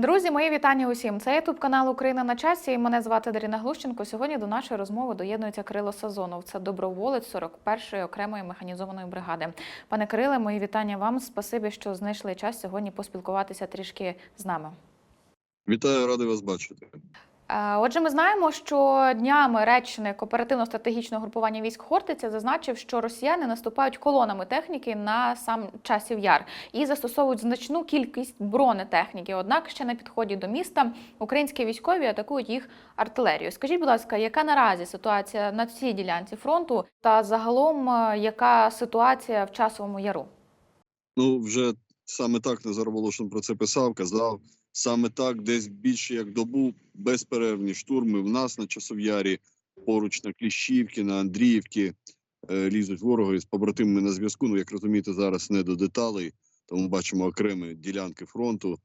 Друзі, мої вітання усім. Це ютуб канал Україна на часі. і Мене звати Даріна Глущенко. Сьогодні до нашої розмови доєднується Кирило Сазонов. Це доброволець 41-ї окремої механізованої бригади. Пане Кириле, мої вітання вам. Спасибі, що знайшли час сьогодні поспілкуватися трішки з нами. Вітаю, радий вас бачити. Е, Отже, ми знаємо, що днями речник оперативно-стратегічного групування військ Хортиця зазначив, що росіяни наступають колонами техніки на сам часів яр і застосовують значну кількість бронетехніки. Однак ще на підході до міста українські військові атакують їх артилерією. Скажіть, будь ласка, яка наразі ситуація на цій ділянці фронту, та загалом е, яка ситуація в часовому яру? Ну, вже саме так Назар Волошин про це писав, казав. Саме так, десь більше як добу безперервні штурми в нас на Часов'ярі, поруч на Кліщівці, на Андріївці е, лізуть вороги з побратимами на зв'язку. Ну, як розумієте, зараз не до деталей, тому бачимо окремі ділянки фронту.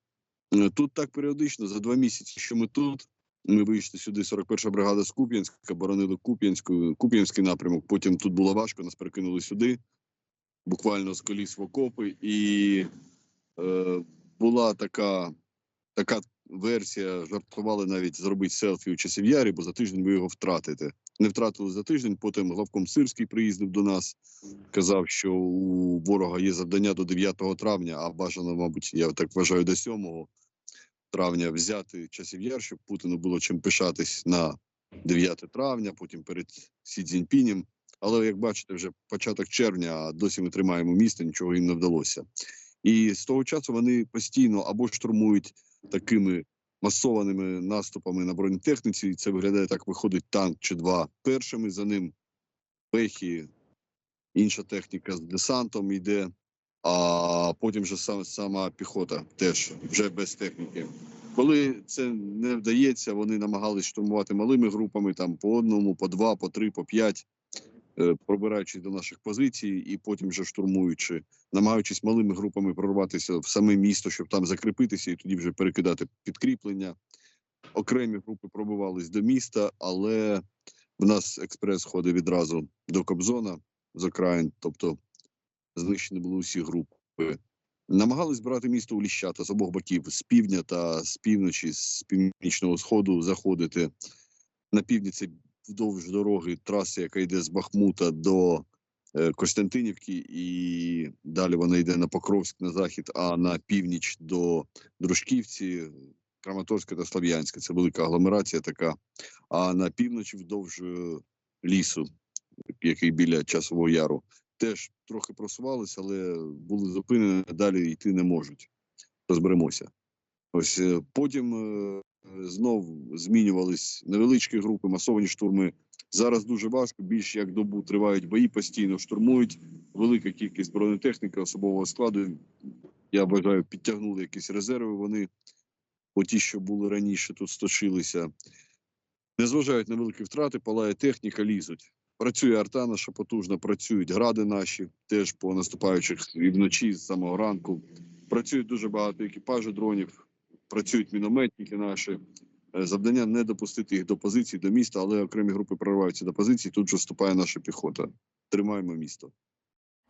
Е, Тут так періодично, за два місяці, що ми тут. Ми вийшли сюди, 41-ша бригада з Куп'янська, боронили Куп'янську, Куп'янський напрямок. Потім тут було важко, нас перекинули сюди, буквально з коліс в окопи. І е, була така, така версія, жартували навіть зробити селфі у часів ярі, бо за тиждень ви його втратите. Не втратили за тиждень. Потім главком Сирський приїздив до нас, казав, що у ворога є завдання до 9 травня, а бажано, мабуть, я так вважаю, до 7 травня взяти часів яр, щоб Путіну було чим пишатись на 9 травня, потім перед Сі Цзіньпінем. Але як бачите, вже початок червня, а досі ми тримаємо місто, нічого їм не вдалося. І з того часу вони постійно або штурмують такими масованими наступами на бронетехніці. і Це виглядає так: виходить танк чи два першими. За ним пехи, інша техніка з десантом йде. А потім вже сам, сама піхота теж вже без техніки. Коли це не вдається, вони намагались штурмувати малими групами, там по одному, по два, по три, по п'ять, пробираючись до наших позицій, і потім вже штурмуючи, намагаючись малими групами прорватися в саме місто, щоб там закріпитися, і тоді вже перекидати підкріплення. Окремі групи пробивались до міста, але в нас експрес ходив відразу до Кобзона з окраїн, тобто знищені були усі групи. Намагались брати місто у Ліщата з обох боків, з півдня та з півночі, з північного сходу заходити. На півдні це вдовж дороги траси, яка йде з Бахмута до е, Костянтинівки, і далі вона йде на Покровськ на захід, а на північ до Дружківці, Краматорська та Слов'янська. Це велика агломерація така. А на півночі вдовж е, лісу, який біля часового яру, теж трохи просувалися, але були зупинені, далі йти не можуть. Розберемося. Ось е, потім знов змінювались невеличкі групи, масовані штурми. Зараз дуже важко. Більше як добу тривають бої, постійно штурмують. Велика кількість бронетехніки, особового складу. Я вважаю, підтягнули якісь резерви. Вони оті, що були раніше, тут сточилися. Незважають на великі втрати, палає техніка, лізуть. Працює арта наша потужна, працюють гради наші, теж по наступаючих і вночі з самого ранку. Працюють дуже багато екіпажів дронів, працюють мінометники наші. Е, Завдання не допустити їх до позицій, до міста, але окремі групи прориваються до позицій. Тут же вступає наша піхота. Тримаємо місто.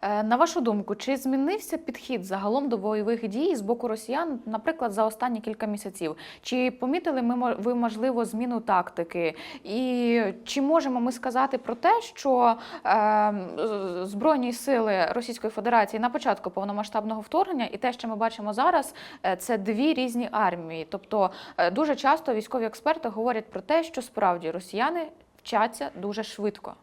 Е, На вашу думку, чи змінився підхід загалом до бойових дій з боку росіян, наприклад, за останні кілька місяців? Чи помітили ми ви можливо зміну тактики? І чи можемо ми сказати про те, що е, збройні сили Російської Федерації на початку повномасштабного вторгнення і те, що ми бачимо зараз, е, це дві різні армії? Тобто е, дуже часто військові експерти говорять про те, що справді росіяни вчаться дуже швидко.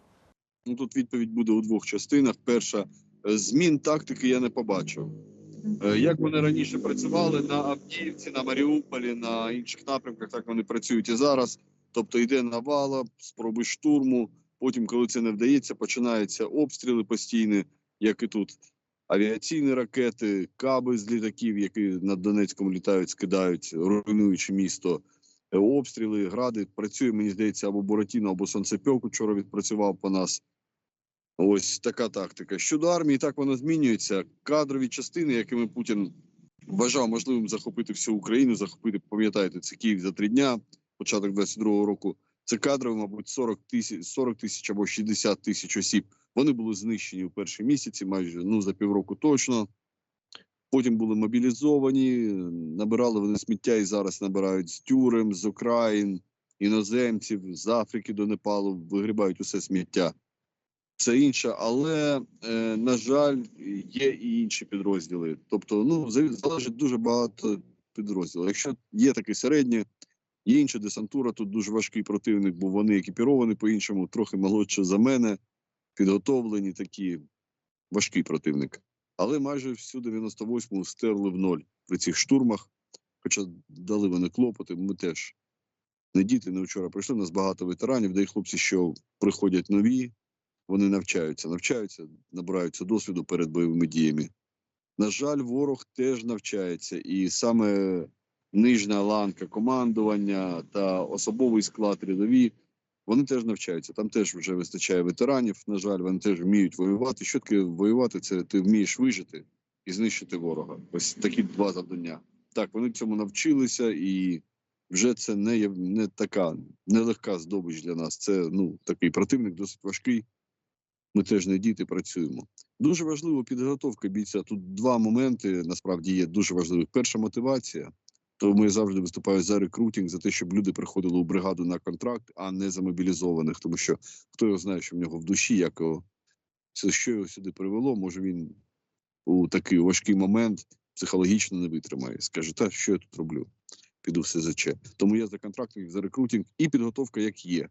Ну тут відповідь буде у двох частинах. Перша змін тактики я не побачив. Е, Як вони раніше працювали на Авдіївці, на Маріуполі, на інших напрямках, так вони працюють і зараз. Тобто йде навала, спроби штурму. Потім, коли це не вдається, починаються обстріли постійні, як і тут. Авіаційні ракети, каби з літаків, які над Донецьком літають, скидають, руйнуючи місто. Е, Обстріли, гради. Працює, мені здається, або Буратіно, або Сонцепьок вчора відпрацював по нас. Ось така тактика. Щодо армії, так воно змінюється. Кадрові частини, якими Путін вважав можливим захопити всю Україну, захопити, пам'ятаєте, це Київ за три дня, початок 22-го року. Це кадрові, мабуть, 40 тисяч 40 тисяч або 60 тисяч осіб. Вони були знищені у перші місяці, майже ну за півроку точно. Потім були мобілізовані, набирали вони сміття і зараз набирають з тюрем, з окраїн, іноземців, з Африки до Непалу, вигрібають усе сміття. Це інше, але е, на жаль, є і інші підрозділи. Тобто, ну залежить дуже багато підрозділів. Якщо є таке середнє, є інша десантура. Тут дуже важкий противник, бо вони екіпіровані по-іншому, трохи молодше за мене, підготовлені такі важкий противник. Але майже всю 98-му стерли в ноль при цих штурмах. Хоча дали вони клопоти, ми теж не діти, не вчора прийшли. У нас багато ветеранів, де й хлопці, що приходять нові, вони навчаються, навчаються, набираються досвіду перед бойовими діями. На жаль, ворог теж навчається, і саме нижня ланка командування та особовий склад рядові, вони теж навчаються. Там теж вже вистачає ветеранів. На жаль, вони теж вміють воювати. Що таке воювати? Це ти вмієш вижити і знищити ворога. Ось такі два завдання. Так, вони цьому навчилися, і вже це не є не така нелегка здобич для нас. Це ну такий противник, досить важкий. Ми теж не діти працюємо. Дуже важлива підготовка бійця. Тут два моменти насправді є дуже важливі. Перша мотивація. Тому я завжди виступаю за рекрутинг, за те, щоб люди приходили у бригаду на контракт, а не за мобілізованих. Тому що хто його знає, що в нього в душі, як його, що його сюди привело, може він у такий важкий момент психологічно не витримає. Скаже, та що я тут роблю? Піду в СЗЧ. Тому я за контрактів, за рекрутинг і підготовка як є.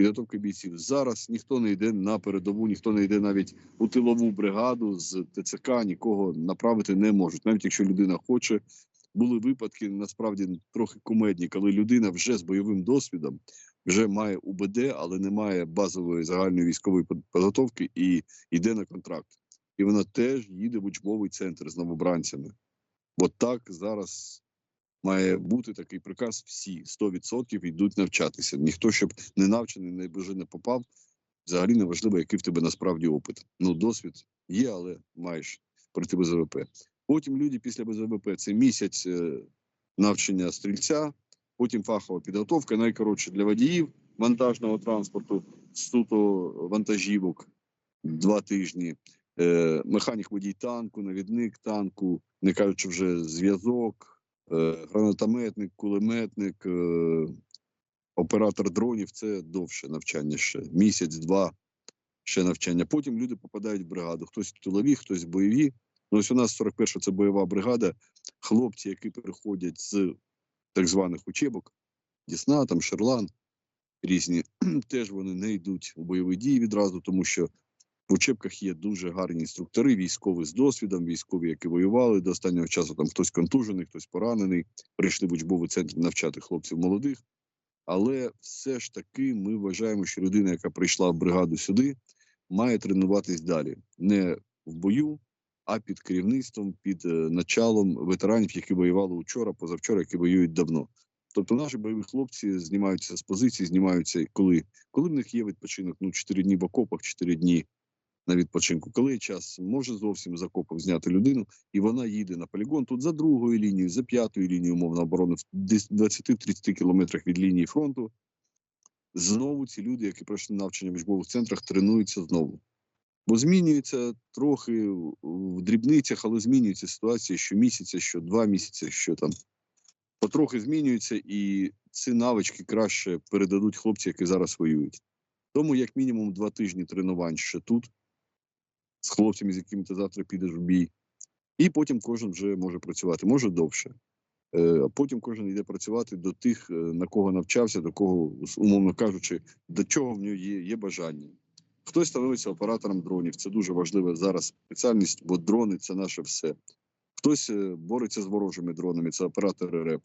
Підготовка бійців. Зараз ніхто не йде на передову, ніхто не йде навіть у тилову бригаду з ТЦК, нікого направити не можуть. Навіть якщо людина хоче, були випадки насправді трохи кумедні, коли людина вже з бойовим досвідом вже має УБД, але не має базової загальної військової підготовки і йде на контракт. І вона теж їде в учбовий центр з новобранцями. Бо так зараз має бути такий приказ: всі 100% йдуть навчатися. Ніхто, щоб не навчений, боже не попав. Взагалі не важливо, який в тебе насправді опит. Ну, досвід є, але маєш пройти БЗВП. Потім люди після БЗВП це місяць е, навчання стрільця, потім фахова підготовка, найкоротше для водіїв вантажного транспорту, суто вантажівок два тижні. Е, механік водій танку, навідник танку, не кажучи вже зв'язок, гранатометник, кулеметник, е, оператор дронів це довше навчання ще місяць-два ще навчання. Потім люди попадають в бригаду. Хтось в тилові, хтось бойові. Ну, ось у нас 41 це бойова бригада. Хлопці, які приходять з так званих учебок, Дісна, там Шерлан, різні, теж вони не йдуть у бойові дії відразу, тому що в учебках є дуже гарні інструктори, військові з досвідом, військові, які воювали до останнього часу. Там хтось контужений, хтось поранений. Прийшли в учбовий центр навчати хлопців молодих. Але все ж таки ми вважаємо, що людина, яка прийшла в бригаду сюди, має тренуватись далі, не в бою, а під керівництвом, під е, началом ветеранів, які воювали учора, позавчора, які воюють давно. Тобто наші бойові хлопці знімаються з позиції, знімаються коли, коли в них є відпочинок, ну 4 дні в окопах, 4 дні на відпочинку. Коли час, може зовсім з окопів зняти людину, і вона їде на полігон тут за другою лінією, за п'ятою лінією умовно оборони, в десь 20-30 кілометрах від лінії фронту. Знову ці люди, які пройшли навчання в учбових центрах, тренуються знову. Бо змінюється трохи в дрібницях, але змінюється ситуація щомісяця, що два місяці, що там потрохи змінюється, і ці навички краще передадуть хлопці, які зараз воюють. Тому, як мінімум, два тижні тренувань ще тут, з хлопцями, з якими ти завтра підеш в бій, і потім кожен вже може працювати, може довше. Е, А потім кожен йде працювати до тих, е, на кого навчався, до кого, умовно кажучи, до чого в нього є, є бажання. Хтось становиться оператором дронів. Це дуже важлива зараз спеціальність, бо дрони це наше все. Хтось е, бореться з ворожими дронами, це оператори РЕП.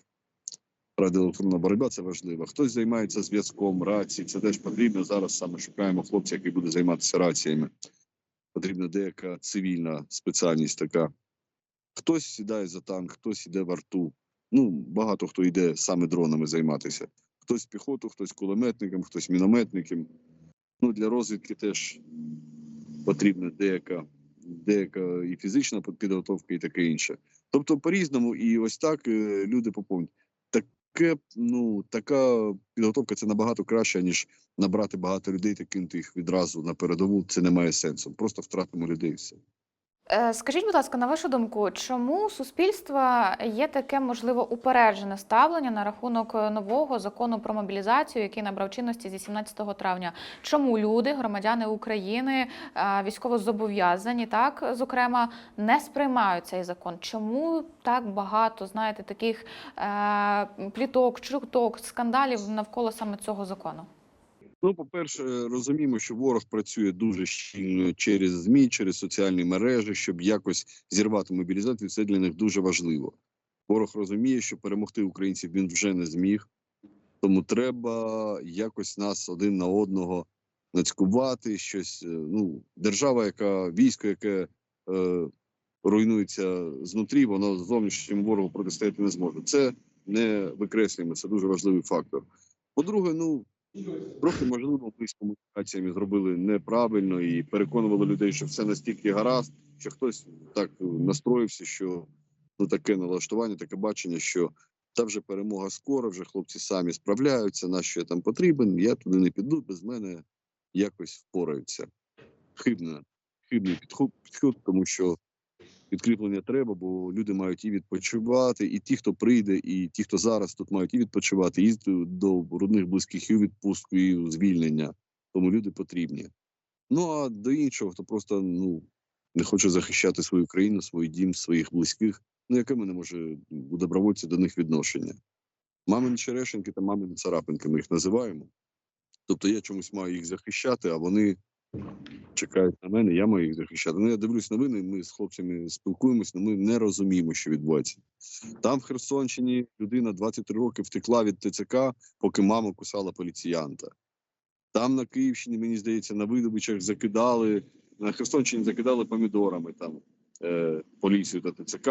Радіоелектронна боротьба це важливо. Хтось займається зв'язком, рації. Це теж потрібно. Зараз саме шукаємо хлопця, який буде займатися раціями. Потрібна деяка цивільна спеціальність така. Хтось сідає за танк, хтось іде в арту. Ну, багато хто йде саме дронами займатися. Хтось піхоту, хтось кулеметником, хтось мінометником. Ну, для розвідки теж потрібна деяка, деяка і фізична підготовка, і таке інше. Тобто, по-різному, і ось так е, люди поповнюють. Таке, ну, така підготовка це набагато краще, ніж набрати багато людей та кинути їх відразу на передову. Це не має сенсу. Просто втратимо людей. і Все. Е, Скажіть, будь ласка, на вашу думку, чому у суспільства є таке можливо упереджене ставлення на рахунок е, нового закону про мобілізацію, який набрав чинності зі 17 травня? Чому люди, громадяни України, е, військовозобов'язані, так зокрема, не сприймають цей закон? Чому так багато знаєте таких пліток, чуток, скандалів навколо саме цього закону? Ну, по-перше, розуміємо, що ворог працює дуже щільно через ЗМІ, через соціальні мережі, щоб якось зірвати мобілізацію. Це для них дуже важливо. Ворог розуміє, що перемогти українців він вже не зміг, тому треба якось нас один на одного нацькувати. Щось е, ну, держава, яка військо, яке е, руйнується знутрі, воно зовнішньому ворогу протистояти не зможе. Це не викреслюємо. Це дуже важливий фактор. По-друге, ну Трохи можливо ми з комунікаціями зробили неправильно і переконували людей, що все настільки гаразд, що хтось так настроївся, що ну таке налаштування, таке бачення, що та вже перемога скоро, вже хлопці самі справляються, на що я там потрібен, я туди не піду, без мене якось впораються. Хибна, хибний підход, тому що підкріплення треба, бо люди мають і відпочивати, і ті, хто прийде, і ті, хто зараз тут мають і відпочивати, і до родних близьких і відпустку, і звільнення. Тому люди потрібні. Ну а до іншого, хто просто ну не хоче захищати свою країну, свій дім, своїх близьких. Ну яке мене може у добровольці до них відношення? Мамині черешеньки та мамині царапинки ми їх називаємо. Тобто я чомусь маю їх захищати, а вони чекають на мене, я маю їх захищати. Ну, я дивлюсь новини, ми з хлопцями спілкуємося, але ми не розуміємо, що відбувається. Там в Херсонщині людина 23 роки втекла від ТЦК, поки мама кусала поліціянта. Там на Київщині, мені здається, на видобичах закидали, на Херсонщині закидали помідорами там е, поліцію та ТЦК,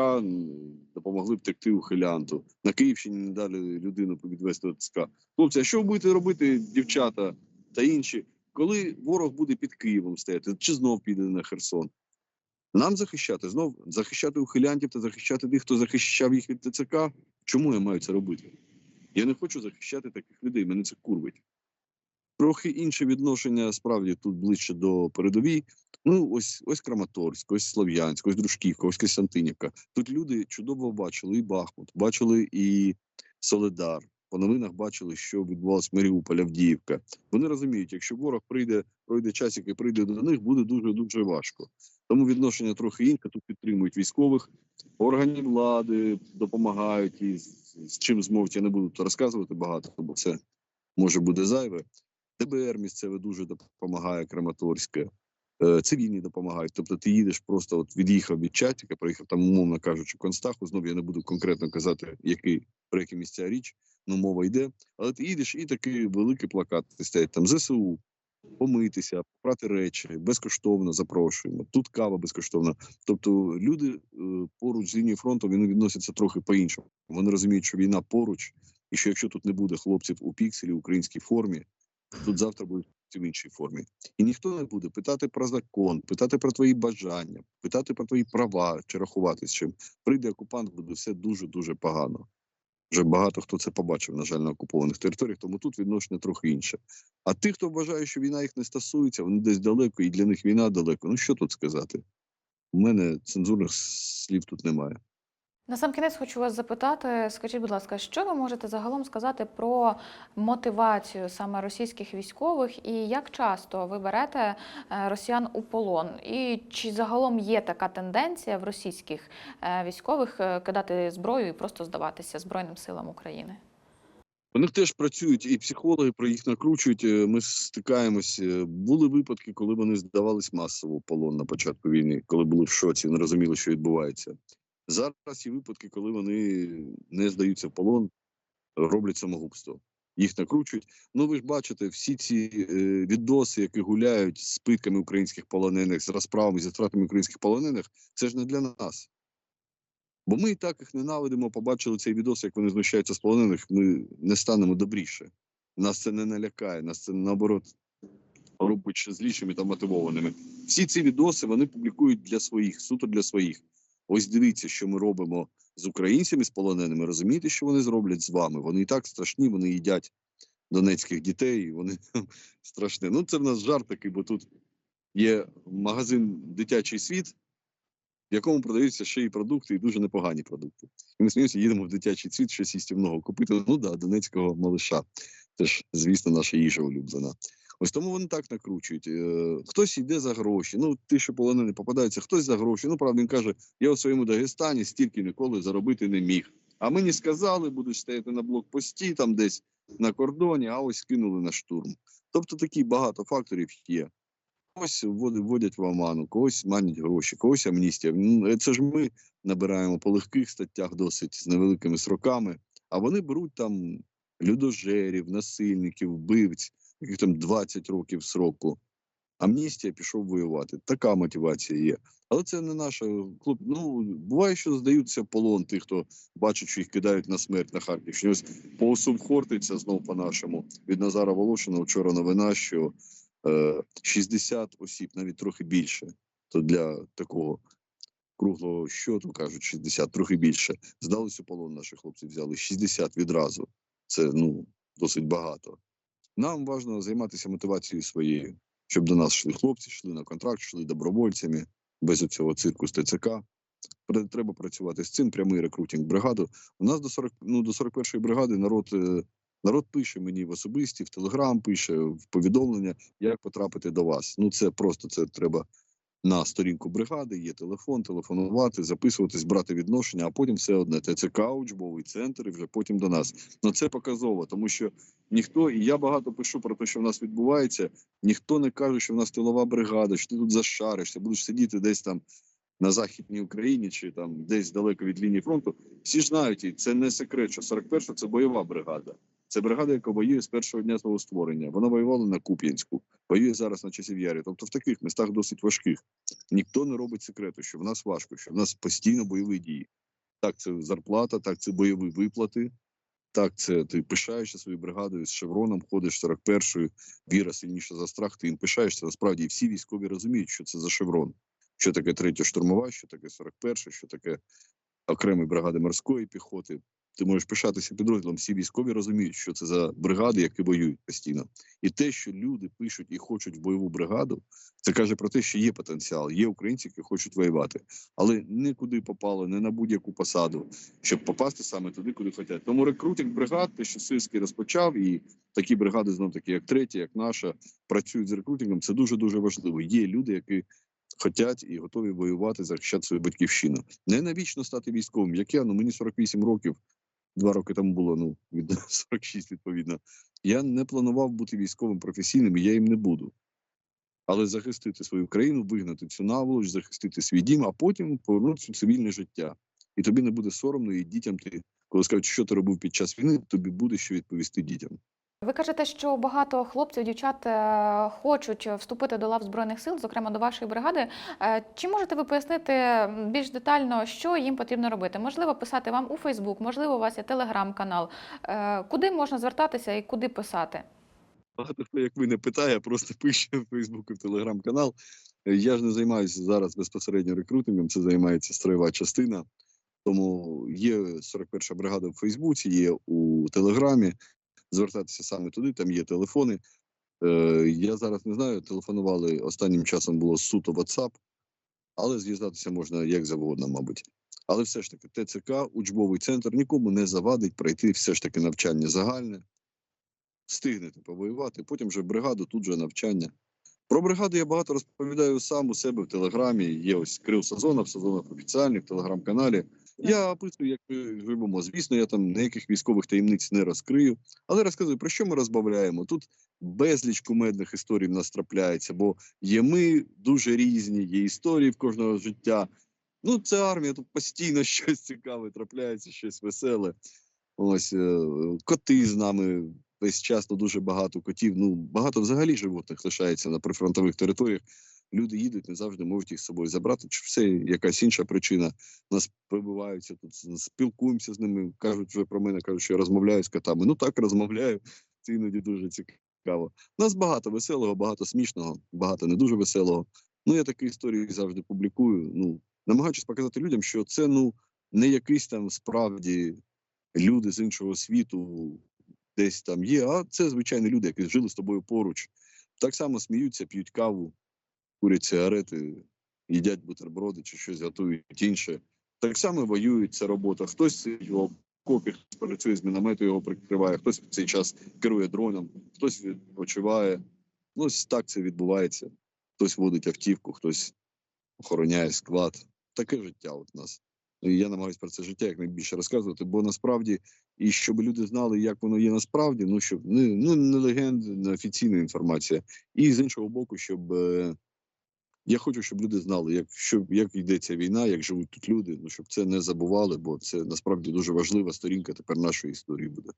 допомогли втекти ухилянту. На Київщині не дали людину відвести до ТЦК. Хлопці, а що ви будете робити, дівчата та інші? Коли ворог буде під Києвом стояти, чи знов піде на Херсон? Нам захищати, знов захищати ухилянтів та захищати тих, хто захищав їх від ТЦК. Чому я маю це робити? Я не хочу захищати таких людей, мене це курвить. Трохи інше відношення справді тут ближче до передовій. Ну, ось ось Краматорськ, ось Слов'янськ, ось Дружківка, ось Костянтинівка. Тут люди чудово бачили і Бахмут, бачили і Соледар. По новинах бачили, що відбувалось Маріуполь, Авдіївка. Вони розуміють, якщо ворог прийде, пройде часик і прийде до них, буде дуже дуже важко. Тому відношення трохи інше. Тут підтримують військових, органи влади допомагають і з, чим зможуть. Я не буду розказувати багато, бо це може буде зайве. ДБР місцеве дуже допомагає Краматорське. Е, Цивільні допомагають. Тобто ти їдеш просто от від'їхав від чатіка, проїхав там, умовно кажучи, Констаху. Знову я не буду конкретно казати, який про які місця річ, ну мова йде. Але ти їдеш і такий великий плакат стоять там ЗСУ, помитися, попрати речі, безкоштовно запрошуємо. Тут кава безкоштовна. Тобто люди е, поруч з лінією фронту вони відносяться трохи по-іншому. Вони розуміють, що війна поруч, і що якщо тут не буде хлопців у пікселі, в українській формі, тут завтра будуть в іншій формі. І ніхто не буде питати про закон, питати про твої бажання, питати про твої права чи рахуватись з чим. Прийде окупант, буде все дуже дуже погано. Вже багато хто це побачив, на жаль, на окупованих територіях, тому тут відношення трохи інше. А тих, хто вважає, що війна їх не стосується, вони десь далеко, і для них війна далеко. Ну що тут сказати? У мене цензурних слів тут немає. На сам кінець хочу вас запитати, скажіть, будь ласка, що ви можете загалом сказати про мотивацію саме російських військових і як часто ви берете е, росіян у полон? І чи загалом є така тенденція в російських е, військових е, кидати зброю і просто здаватися Збройним силам України? Них теж працюють і психологи про їх накручують. Ми стикаємось. е, Були випадки, коли вони здавались масово в полон на початку війни, коли були в шоці, не розуміли, що відбувається. Зараз є випадки, коли вони не здаються в полон, роблять самогубство. Їх накручують. Ну ви ж бачите, всі ці е, відоси, які гуляють з питками українських полонених, з розправами, зі втратами українських полонених, це ж не для нас. Бо ми і так їх ненавидимо, побачили цей відос, як вони знущаються з полонених, ми не станемо добріше. Нас це не налякає, нас це наоборот робить ще злішими та мотивованими. Всі ці відоси вони публікують для своїх, суто для своїх. Ось дивіться, що ми робимо з українцями, з полоненими. Розумієте, що вони зроблять з вами? Вони і так страшні, вони їдять донецьких дітей, вони страшні. Ну, це в нас жарт такий, бо тут є магазин Дитячий світ в якому продаються ще й продукти, і дуже непогані продукти. І ми сміємося, їдемо в дитячий цвіт, щось їстівного купити. Ну да, донецького малиша. Це ж, звісно, наша їжа улюблена. Ось тому вони так накручують. Е, Хтось йде за гроші. Ну, ті, що полонені попадаються, хтось за гроші. Ну, правда, він каже: я у своєму Дагестані стільки ніколи заробити не міг. А мені сказали, будуть стояти на блокпості, там десь на кордоні, а ось кинули на штурм. Тобто такі багато факторів є. Когось ввод- вводять в оману, когось манять гроші, когось амністія. Це ж ми набираємо по легких статтях досить з невеликими сроками, а вони беруть там людожерів, насильників, вбивць, яких там 20 років сроку. Амністія пішов воювати. Така мотивація є. Але це не наша клуб. Ну буває, що здаються полон тих, хто бачить, що їх кидають на смерть на Харківщині. Ось по Хортиця знов по-нашому від Назара Волошина. Вчора новина, що е, 60 осіб, навіть трохи більше. То для такого круглого щоту кажуть 60, трохи більше. Здалися полон наші хлопці взяли 60 відразу. Це ну досить багато. Нам важливо займатися мотивацією своєю, щоб до нас йшли хлопці, йшли на контракт, йшли добровольцями без цього цирку з ТЦК. Треба працювати з цим прямий рекрутинг бригаду. У нас до 40, ну, до 41-ї бригади народ, е, народ пише мені в особисті, в Телеграм пише, в повідомлення, як потрапити до вас. Ну це просто це треба на сторінку бригади, є телефон, телефонувати, записуватись, брати відношення, а потім все одне ТЦК, учбовий центр, і вже потім до нас. Ну це показово, тому що ніхто, і я багато пишу про те, що в нас відбувається. Ніхто не каже, що в нас тилова бригада, що ти тут зашаришся, будеш сидіти десь там на західній Україні чи там десь далеко від лінії фронту. Всі ж знають, і це не секрет, що 41 це бойова бригада. Це бригада, яка воює з першого дня свого створення. Вона воювала на Куп'янську, воює зараз на часів Ярі. Тобто в таких містах досить важких. Ніхто не робить секрету, що в нас важко, що в нас постійно бойові дії. Так, це зарплата, так це бойові виплати. Так, це ти пишаєшся своєю бригадою з шевроном, ходиш 41-ю, віра сильніша за страх, ти їм пишаєшся. Насправді всі військові розуміють, що це за шеврон, що таке третя штурмова, що таке 41, що таке окремі бригади морської піхоти. Ти можеш пишатися підрозділом. Всі військові розуміють, що це за бригади, які воюють постійно. І те, що люди пишуть і хочуть в бойову бригаду, це каже про те, що є потенціал, є українці, які хочуть воювати, але не куди попали, не на будь-яку посаду, щоб попасти саме туди, куди хочуть. Тому рекрутинг бригад, те, що Сирський розпочав, і такі бригади, знов такі, як третя, як наша, працюють з рекрутингом. Це дуже дуже важливо. Є люди, які хочуть і готові воювати, захищати свою батьківщину. Не навічно стати військовим. Як я, ну мені 48 років, два роки тому було, ну від 46 відповідно. Я не планував бути військовим професійним, і я їм не буду. Але захистити свою країну, вигнати цю наволоч, захистити свій дім, а потім повернутися в цивільне життя. І тобі не буде соромно, і дітям ти, коли скажуть, що ти робив під час війни, тобі буде що відповісти дітям. Ви кажете, що багато хлопців, дівчат е, хочуть вступити до лав збройних сил, зокрема до вашої бригади. Е, Чи можете ви пояснити більш детально, що їм потрібно робити? Можливо, писати вам у Фейсбук, можливо, у вас є телеграм-канал. Е, Куди можна звертатися і куди писати? Багато хто, як ви не питає, просто пише в Фейсбук і в Телеграм-канал. Е, Я ж не займаюся зараз безпосередньо рекрутингом, це займається строєва частина. Тому є 41 бригада в Фейсбуці, є у Телеграмі. Звертатися саме туди, там є телефони. Е, я зараз не знаю, телефонували останнім часом було суто WhatsApp, але зв'язатися можна як завгодно, мабуть. Але все ж таки, ТЦК, учбовий центр нікому не завадить пройти все ж таки навчання загальне, встигнете повоювати, потім вже бригаду, тут же навчання. Про бригаду я багато розповідаю сам у себе в Телеграмі. Є ось Крил Сазонов, Сазонов офіціальний в Телеграм-каналі. Я описую, як ми живемо. Звісно, я там ніяких військових таємниць не розкрию, але розказую, про що ми розбавляємо. Тут безліч кумедних історій в нас трапляється, бо є ми дуже різні, є історії в кожного життя. Ну, це армія, тут постійно щось цікаве трапляється, щось веселе. Ось е, коти з нами весь час дуже багато котів. Ну багато взагалі животних лишається на прифронтових територіях. Люди їдуть, не завжди можуть їх з собою забрати. Чи все якась інша причина? Нас прибиваються тут, спілкуємося з ними. кажуть вже про мене, кажуть, що я розмовляю з котами. Ну так розмовляю. Це іноді дуже цікаво. Нас багато веселого, багато смішного, багато не дуже веселого. Ну я такі історії завжди публікую. Ну намагаючись показати людям, що це ну не якийсь там справді люди з іншого світу десь там є, а це звичайні люди, які жили з тобою поруч. Так само сміються, п'ють каву, курять сигарети. їдять бутерброди чи щось готують інше. Так само воюють ця робота. Хтось сидить в окопі, хтось працює з міномету, його прикриває, хтось в цей час керує дроном, хтось відпочиває. Ну, ось так це відбувається. Хтось водить автівку, хтось охороняє склад. Таке життя от нас. І я намагаюся про це життя якнайбільше розказувати, бо насправді, і щоб люди знали, як воно є насправді, ну щоб не, ну, не легенда, не офіційна інформація. І з іншого боку, щоб е, я хочу, щоб люди знали, як, що, як йдеться війна, як живуть тут люди, ну щоб це не забували, бо це насправді дуже важлива сторінка тепер нашої історії буде.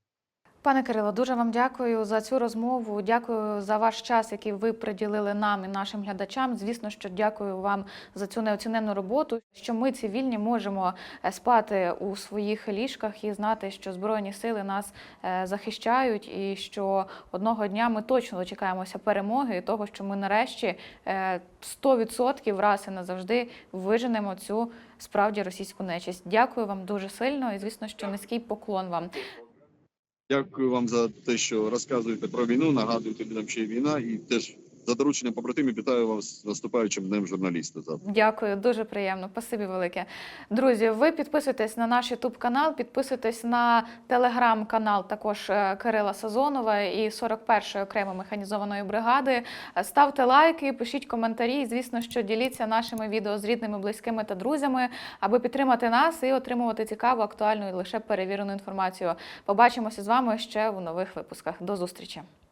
Пане Кирило, дуже вам дякую за цю розмову. Дякую за ваш час, який ви приділили нам і нашим глядачам. Звісно, що дякую вам за цю неоціненну роботу. Що ми цивільні можемо е, спати у своїх ліжках і знати, що збройні сили нас е, захищають, і що одного дня ми точно дочекаємося перемоги і того, що ми нарешті е, 100% раз і назавжди виженемо цю справді російську нечисть. Дякую вам дуже сильно, і звісно, що низький поклон вам. Дякую вам за те, що розказуєте про війну, нагадуєте нам, ще й війна, і теж за дорученням побратимів вітаю вас з наступаючим днем журналіста. Завтра. Дякую, дуже приємно. Спасибі велике. Друзі, ви підписуйтесь на наш Ютуб канал, підписуйтесь на телеграм-канал також е, Кирила Сазонова і 41-ї окремо механізованої бригади. Ставте лайки, пишіть коментарі. І, звісно, що діліться нашими відео з рідними, близькими та друзями, аби підтримати нас і отримувати цікаву, актуальну і лише перевірену інформацію. Побачимося з вами ще у нових випусках. До зустрічі.